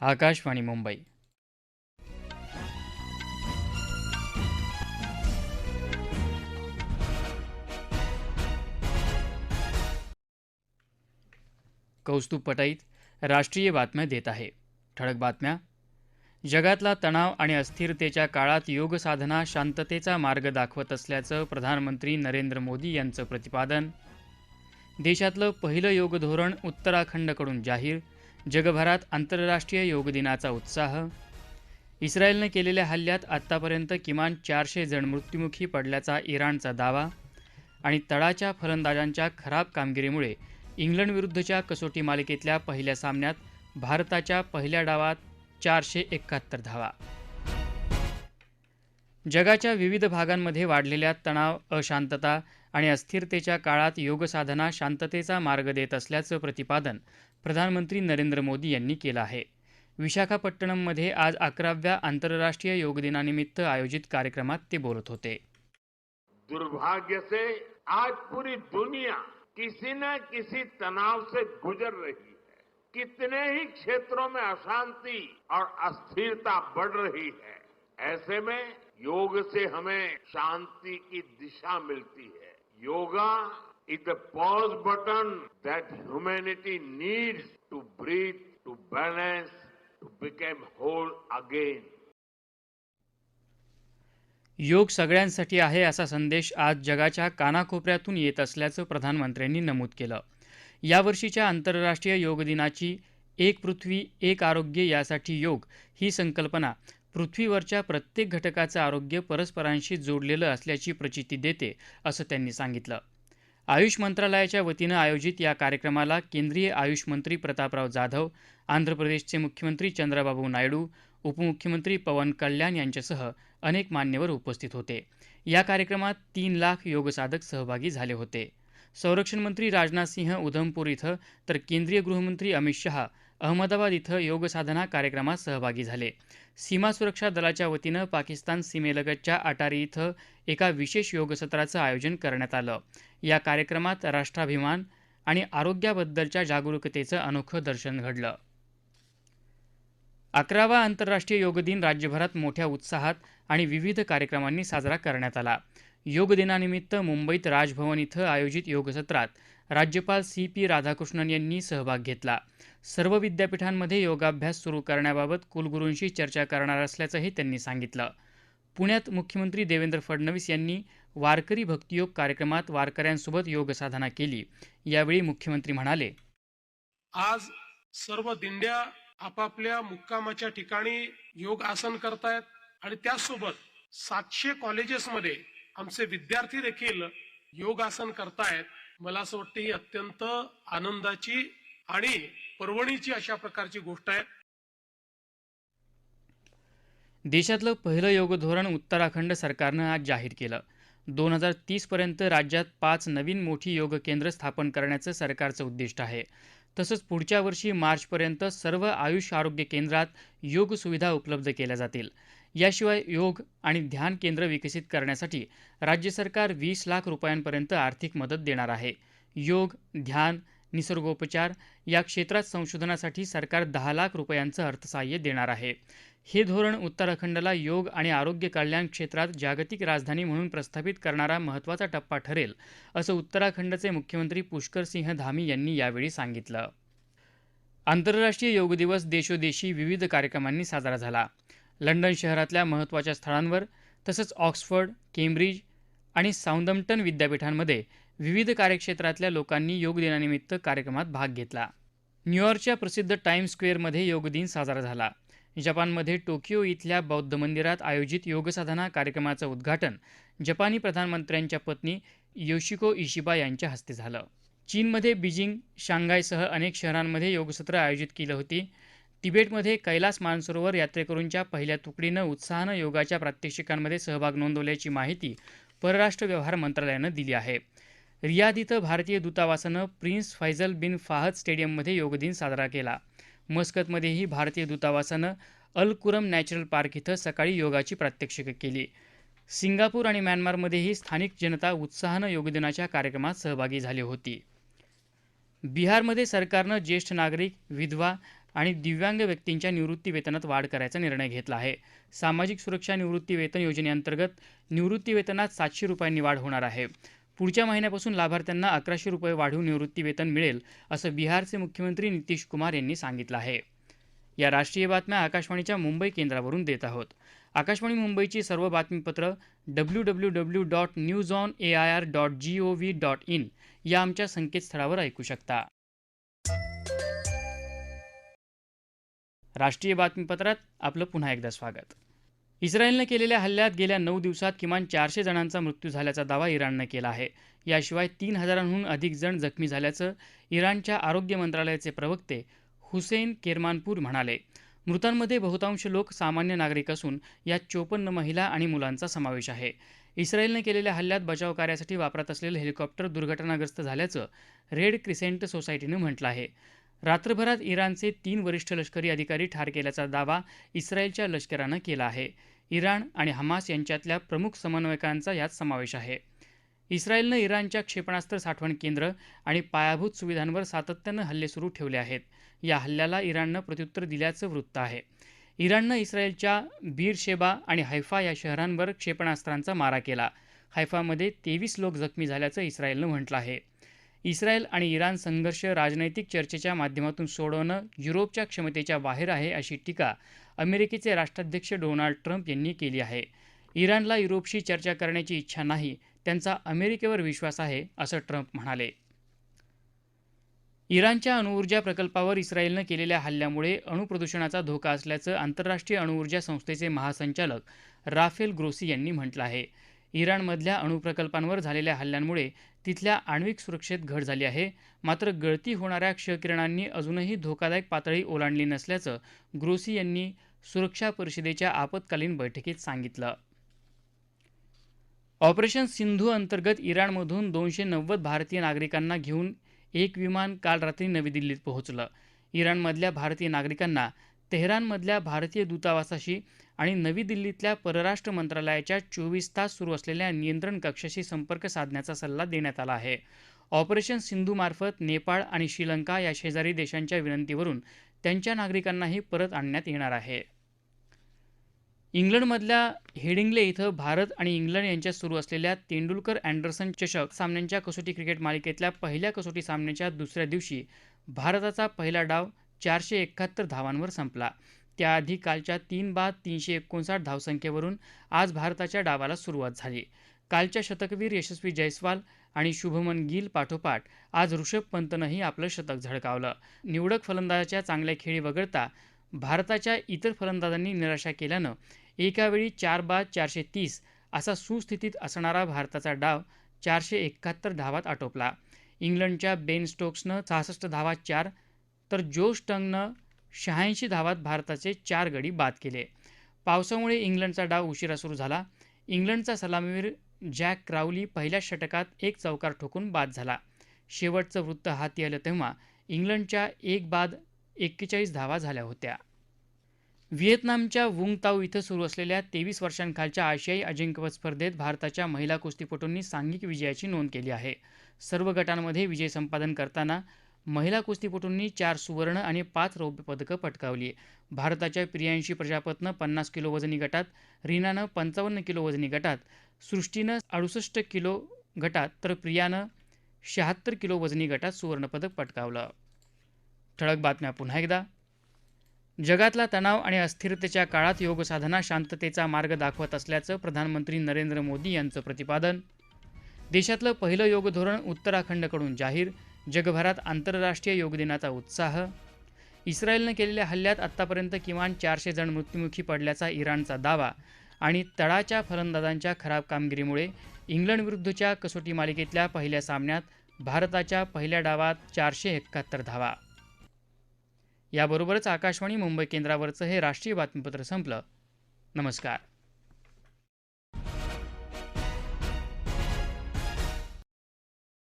आकाशवाणी मुंबई. कौस्तुभ पटाईत राष्ट्रीय बातम्या देत आहे. ठळक बातम्या. जगातला तणाव आणि अस्थिरतेच्या काळात योग साधना शांततेचा मार्ग दाखवत असल्याचं प्रधानमंत्री नरेंद्र मोदी यांचं प्रतिपादन. देशातलं पहिलं योग धोरण उत्तराखंडकडून जाहीर जगभरात आंतरराष्ट्रीय योग दिनाचा उत्साह. इस्रायलनं केलेल्या हल्ल्यात आत्तापर्यंत किमान चारशे जण मृत्युमुखी पडल्याचा इराणचा दावा आणि तळाच्या फलंदाजांच्या खराब कामगिरीमुळे इंग्लंडविरुद्धच्या कसोटी मालिकेतल्या पहिल्या सामन्यात भारताच्या पहिल्या डावात चारशे एकाहत्तर धावा. जगाच्या विविध भागांमध्ये वाढलेल्या तणाव अशांतता आणि अस्थिरतेच्या काळात योगसाधना शांततेचा मार्ग देत असल्याचं प्रतिपादन प्रधानमंत्री नरेंद्र मोदी यांनी केलं आहे. विशाखापट्टणममध्ये आज अकराव्या आंतरराष्ट्रीय योग दिनानिमित्त आयोजित कार्यक्रमात ते बोलत होते. दुर्भाग्य से आज पूरी दुनिया किसी न किसी तनाव से गुजर रही है। कितने ही क्षेत्रों में अशांति और अस्थिरता बढ़ रही है ऐसे में योग से हमें शांति की दिशा मिलती है। Yoga is the pause button that humanity needs to breathe, to balance, to become whole again. योग सगळ्यांसाठी आहे असा संदेश आज जगाच्या कानाकोपऱ्यातून येत असल्याचं प्रधानमंत्र्यांनी नमूद केलं यावर्षीच्या आंतरराष्ट्रीय योग दिनाची एक पृथ्वी एक आरोग्य यासाठी योग ही संकल्पना पृथ्वीवरच्या प्रत्येक घटकाचं आरोग्य परस्परांशी जोडलेलं असल्याची प्रचिती देते असं त्यांनी सांगितलं. आयुष मंत्रालयाच्या वतीनं आयोजित या कार्यक्रमाला केंद्रीय आयुष मंत्री प्रतापराव जाधव आंध्र प्रदेशचे मुख्यमंत्री चंद्रबाबू नायडू उपमुख्यमंत्री पवन कल्याण यांच्यासह अनेक मान्यवर उपस्थित होते. या कार्यक्रमात तीन लाख योगसाधक सहभागी झाले होते. संरक्षण मंत्री राजनाथ सिंह उधमपूर इथं तर केंद्रीय गृहमंत्री अमित शहा अहमदाबाद इथं योगसाधना कार्यक्रमात सहभागी झाले. सीमा सुरक्षा दलाच्या वतीनं पाकिस्तान सीमेलगतच्या अटारी इथं एका विशेष योगसत्राचं आयोजन करण्यात आलं. या कार्यक्रमात राष्ट्राभिमान आणि आरोग्याबद्दलच्या जागरूकतेचं अनोखं दर्शन घडलं. अकरावा आंतरराष्ट्रीय योग दिन राज्यभरात मोठ्या उत्साहात आणि विविध कार्यक्रमांनी साजरा करण्यात आला. योग दिनानिमित्त मुंबईत राजभवन इथं आयोजित योगसत्रात राज्यपाल सी पी राधाकृष्णन यांनी सहभाग घेतला. सर्व विद्यापीठांमध्ये योगाभ्यास सुरू करण्याबाबत कुलगुरूंशी चर्चा करणार असल्याचंही त्यांनी सांगितलं. पुण्यात मुख्यमंत्री देवेंद्र फडणवीस यांनी वारकरी भक्तियोग कार्यक्रमात वारकऱ्यांसोबत योगसाधना केली. यावेळी मुख्यमंत्री म्हणाले आज सर्व दिंड्या आपापल्या मुक्कामाच्या ठिकाणी योग आसन करतायत आणि त्याचसोबत सातशे कॉलेजेसमध्ये आमचे विद्यार्थी देखील योगासन करतायत. मला असं वाटतं ही अत्यंत आनंदाची आणि पर्वणीची अशा प्रकारची गोष्ट आहे. देशातलं पहिलं योग धोरण उत्तराखंड सरकारनं आज जाहीर केलं. दोन हजार तीसपर्यंत राज्यात पाच नवीन मोठी योग केंद्र स्थापन करण्याचं सरकारचं उद्दिष्ट आहे. तसंच पुढच्या वर्षी मार्चपर्यंत सर्व आयुष आरोग्य केंद्रात योग सुविधा उपलब्ध केल्या जातील. याशिवाय योग आणि ध्यान केंद्र विकसित करण्यासाठी राज्य सरकार वीस लाख रुपयांपर्यंत आर्थिक मदत देणार आहे. योग ध्यान निसर्गोपचार या क्षेत्रात संशोधनासाठी सरकार दहा लाख रुपयांचं अर्थसहाय्य देणार आहे. हे धोरण उत्तराखंडला योग आणि आरोग्य कल्याण क्षेत्रात जागतिक राजधानी म्हणून प्रस्थापित करणारा महत्त्वाचा टप्पा ठरेल असं उत्तराखंडचे मुख्यमंत्री पुष्कर सिंह धामी यांनी यावेळी सांगितलं. आंतरराष्ट्रीय योग दिवस देशोदेशी विविध कार्यक्रमांनी साजरा झाला. लंडन शहरातल्या महत्त्वाच्या स्थळांवर तसंच ऑक्सफर्ड केम्ब्रिज आणि साऊंदम्प्टन विद्यापीठांमध्ये विविध कार्यक्षेत्रातल्या लोकांनी योग दिनानिमित्त कार्यक्रमात भाग घेतला. न्यूयॉर्कच्या प्रसिद्ध टाइम स्क्वेअरमध्ये योग दिन साजरा झाला. जपानमध्ये टोकियो इथल्या बौद्ध मंदिरात आयोजित योगसाधना कार्यक्रमाचं उद्घाटन जपानी प्रधानमंत्र्यांच्या पत्नी योशिको इशिबा यांच्या हस्ते झालं. चीनमध्ये बीजिंग शांघायसह अनेक शहरांमध्ये योगसत्र आयोजित केलं होती. तिबेटमध्ये कैलास मानसरोवर यात्रेकरूंच्या पहिल्या तुकडीनं उत्साहानं योगाच्या प्रात्यक्षिकांमध्ये सहभाग नोंदवल्याची माहिती परराष्ट्र व्यवहार मंत्रालयानं दिली आहे. रियाद इथं भारतीय दूतावासानं प्रिन्स फैजल बिन फाहद स्टेडियममध्ये योगदिन साजरा केला. मस्कतमध्येही भारतीय दूतावासानं अल कुरम नॅचरल पार्क इथं सकाळी योगाची प्रात्यक्षिकं केली. सिंगापूर आणि म्यानमारमध्येही स्थानिक जनता उत्साहानं योगदिनाच्या कार्यक्रमात सहभागी झाली होती. बिहारमध्ये सरकारनं ज्येष्ठ नागरिक विधवा आणि दिव्यांग व्यक्तींच्या निवृत्ती वेतनात वाढ करायचा निर्णय घेतला आहे. सामाजिक सुरक्षा निवृत्ती वेतन योजनेअंतर्गत निवृत्ती वेतनात सातशे रुपयांनी वाढ होणार आहे. पुढच्या महिन्यापासून लाभार्थ्यांना अकराशे रुपये वाढीव निवृत्ती वेतन मिळेल असं बिहारचे मुख्यमंत्री नितीश कुमार यांनी सांगितलं आहे. या राष्ट्रीय बातम्या आकाशवाणीच्या मुंबई केंद्रावरून देत आहोत. आकाशवाणी मुंबईची सर्व बातमीपत्र W W W dot news on A I R dot G O V dot in या आमच्या संकेतस्थळावर ऐकू शकता. राष्ट्रीय बातमीपत्रात आपलं पुन्हा एकदा स्वागत. इस्रायलनं केलेल्या हल्ल्यात गेल्या नऊ दिवसात किमान चारशे जणांचा मृत्यू झाल्याचा दावा इराणनं केला आहे. याशिवाय तीन हजारांहून अधिक जण जखमी झाल्याचं इराणच्या आरोग्य मंत्रालयाचे प्रवक्ते हुसेन केरमानपूर म्हणाले. मृतांमध्ये बहुतांश लोक सामान्य नागरिक असून यात चोपन्न महिला आणि मुलांचा समावेश आहे. इस्रायलनं केलेल्या हल्ल्यात बचाव कार्यासाठी वापरत असलेलं हेलिकॉप्टर दुर्घटनाग्रस्त झाल्याचं रेड क्रिसेंट सोसायटीनं म्हटलं आहे. रात्रभरात इराणचे तीन वरिष्ठ लष्करी अधिकारी ठार केल्याचा दावा इस्रायलच्या लष्करानं केला आहे. इराण आणि हमास यांच्यातल्या प्रमुख समन्वयकांचा यात समावेश आहे. इस्रायलनं इराणच्या क्षेपणास्त्र साठवण केंद्र आणि पायाभूत सुविधांवर सातत्यानं हल्ले सुरू ठेवले आहेत. या हल्ल्याला इराणनं प्रत्युत्तर दिल्याचं वृत्त आहे. इराणनं इस्रायलच्या बीर शेबा आणि हैफा या शहरांवर क्षेपणास्त्रांचा मारा केला. हैफामध्ये तेवीस लोक जखमी झाल्याचं इस्रायलनं म्हटलं आहे. इस्रायल आणि इराण संघर्ष राजनैतिक चर्चेच्या माध्यमातून सोडवणं युरोपच्या क्षमतेच्या बाहेर आहे अशी टीका अमेरिकेचे राष्ट्राध्यक्ष डोनाल्ड ट्रम्प यांनी केली आहे. इराणला युरोपशी चर्चा करण्याची इच्छा नाही त्यांचा अमेरिकेवर विश्वास आहे असं ट्रम्प म्हणाले. इराणच्या अणुऊर्जा प्रकल्पावर इस्रायलनं केलेल्या हल्ल्यामुळे अणुप्रदूषणाचा धोका असल्याचं आंतरराष्ट्रीय अणुऊर्जा संस्थेचे महासंचालक राफेल ग्रोसी यांनी म्हटलं आहे. इराणमधल्या अणुप्रकल्पांवर झालेल्या हल्ल्यांमुळे तिथल्या आण्विक सुरक्षेत घट झाली आहे. मात्र गळती होणाऱ्या क्षकिरणांनी अजूनही धोकादायक पातळी ओलांडली नसल्याचं ग्रोसी यांनी सुरक्षा परिषदेच्या आपत्कालीन बैठकीत सांगितलं. ऑपरेशन सिंधू अंतर्गत इराणमधून दोनशे नव्वद भारतीय नागरिकांना घेऊन एक विमान काल रात्री नवी दिल्लीत पोहोचलं. इराणमधल्या भारतीय नागरिकांना तेहरानमधल्या भारतीय दूतावासाशी आणि नवी दिल्लीतल्या परराष्ट्र मंत्रालयाच्या चोवीस तास सुरू असलेल्या नियंत्रण कक्षाशी संपर्क साधण्याचा सल्ला देण्यात आला आहे. ऑपरेशन सिंधूमार्फत नेपाळ आणि श्रीलंका या शेजारी देशांच्या विनंतीवरून त्यांच्या नागरिकांनाही परत आणण्यात येणार आहे. इंग्लंडमधल्या हेडिंग्ले इथं भारत आणि इंग्लंड यांच्यात सुरू असलेल्या तेंडुलकर अँडरसन चषक सामन्यांच्या कसोटी क्रिकेट मालिकेतल्या पहिल्या कसोटी सामन्याच्या दुसऱ्या दिवशी भारताचा पहिला डाव चारशे एकाहत्तर धावांवर संपला. त्याआधी कालच्या तीन बाद तीनशे एकोणसाठ धावसंख्येवरून आज भारताच्या डावाला सुरुवात झाली. कालच्या शतकवीर यशस्वी जयस्वाल आणि शुभमन गिल पाठोपाठ आज ऋषभ पंतनंही आपलं शतक झळकावलं. निवडक फलंदाजाच्या चांगल्या खेळी वगळता भारताच्या इतर फलंदाजांनी निराशा केल्यानं एकावेळी चार बाद चारशे तीस असा सुस्थितीत असणारा भारताचा डाव चारशे एकाहत्तर धावात आटोपला. इंग्लंडच्या बेन स्टोक्सनं सहासष्ट धावात चार तर जोश टंगनं शहाऐंशी धावात भारताचे चार गडी बाद केले. पावसामुळे इंग्लंडचा डाव उशिरा सुरू झाला. इंग्लंडचा सलामीवीर जॅक क्राउली पहिल्या षटकात एक चौकार ठोकून बाद झाला. शेवटचं वृत्त हाती आलं तेव्हा इंग्लंडच्या एक बाद एक्केचाळीस धावा झाल्या होत्या. व्हिएतनामच्या वुंग ताऊ इथं सुरू असलेल्या तेवीस वर्षांखालच्या आशियाई अजिंक्यपद स्पर्धेत भारताच्या महिला कुस्तीपटूंनी सांघिक विजयाची नोंद केली आहे. सर्व गटांमध्ये विजय संपादन करताना महिला कुस्तीपटूंनी चार सुवर्ण आणि पाच रौप्य पदकं पटकावली भारताच्या प्रियांशी प्रजापतनं पन्नास किलो वजनी गटात रीनानं पंचावन्न किलो वजनी गटात सृष्टीनं अडुसष्ट किलो गटात तर प्रियानं शहात्तर किलो वजनी गटात सुवर्णपदक पटकावलं. ठळक बातम्या पुन्हा एकदा. जगातला तणाव आणि अस्थिरतेच्या काळात योगसाधना शांततेचा मार्ग दाखवत असल्याचं प्रधानमंत्री नरेंद्र मोदी यांचं प्रतिपादन. देशातलं पहिलं योग धोरण उत्तराखंडकडून जाहीर. जगभरात आंतरराष्ट्रीय योग दिनाचा उत्साह. इस्रायलनं केलेल्या हल्ल्यात आत्तापर्यंत किमान चारशे जण मृत्युमुखी पडल्याचा इराणचा दावा आणि तळाच्या फलंदाजांच्या खराब कामगिरीमुळे इंग्लंडविरुद्धच्या कसोटी मालिकेतल्या पहिल्या सामन्यात भारताच्या पहिल्या डावात चारशे एकाहत्तर धावा. याबरोबरच आकाशवाणी मुंबई केंद्रावरचं हे राष्ट्रीय बातमीपत्र संपलं. नमस्कार.